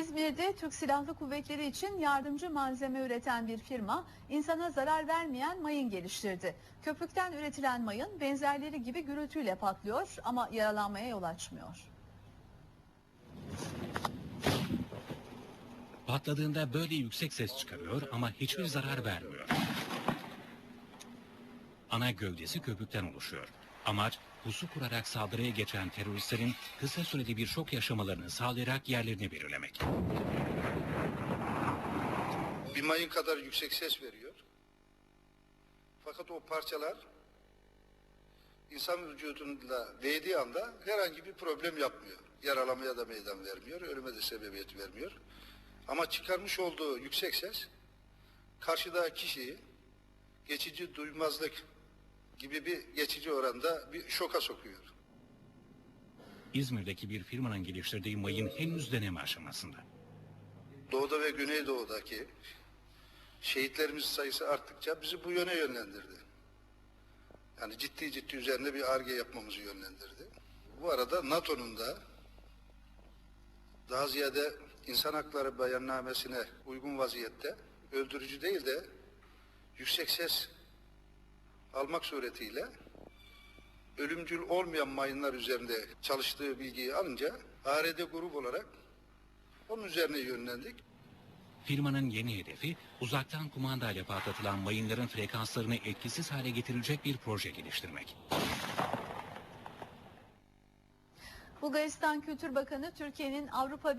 İzmir'de Türk Silahlı Kuvvetleri için yardımcı malzeme üreten bir firma insana zarar vermeyen mayın geliştirdi. Köpükten üretilen mayın benzerleri gibi gürültüyle patlıyor ama yaralanmaya yol açmıyor. Patladığında böyle yüksek ses çıkarıyor ama hiçbir zarar vermiyor. Ana gövdesi köpükten oluşuyor. Amaç pusu kurarak saldırıya geçen teröristlerin kısa süreli bir şok yaşamalarını sağlayarak yerlerini belirlemek. bir mayın kadar yüksek ses veriyor. Fakat o parçalar insan vücudunda değdiği anda herhangi bir problem yapmıyor. Yaralamaya da meydan vermiyor, ölüme de sebebiyet vermiyor. Ama çıkarmış olduğu yüksek ses karşıdaki kişiyi geçici duymazlık gibi bir geçici oranda bir şoka sokuyor. İzmir'deki bir firmanın geliştirdiği mayın henüz deneme aşamasında. Doğuda ve Güneydoğu'daki şehitlerimizin sayısı arttıkça bizi bu yöne yönlendirdi. Yani ciddi ciddi üzerinde bir arge yapmamızı yönlendirdi. Bu arada NATO'nun da daha ziyade insan hakları beyannamesine uygun vaziyette öldürücü değil de yüksek ses almak suretiyle ölümcül olmayan mayınlar üzerinde çalıştığı bilgiyi alınca ARD grup olarak onun üzerine yönlendik. Firmanın yeni hedefi uzaktan kumandayla patlatılan mayınların frekanslarını etkisiz hale getirecek bir proje geliştirmek. Bulgaristan Kültür Bakanı Türkiye'nin Avrupa Birliği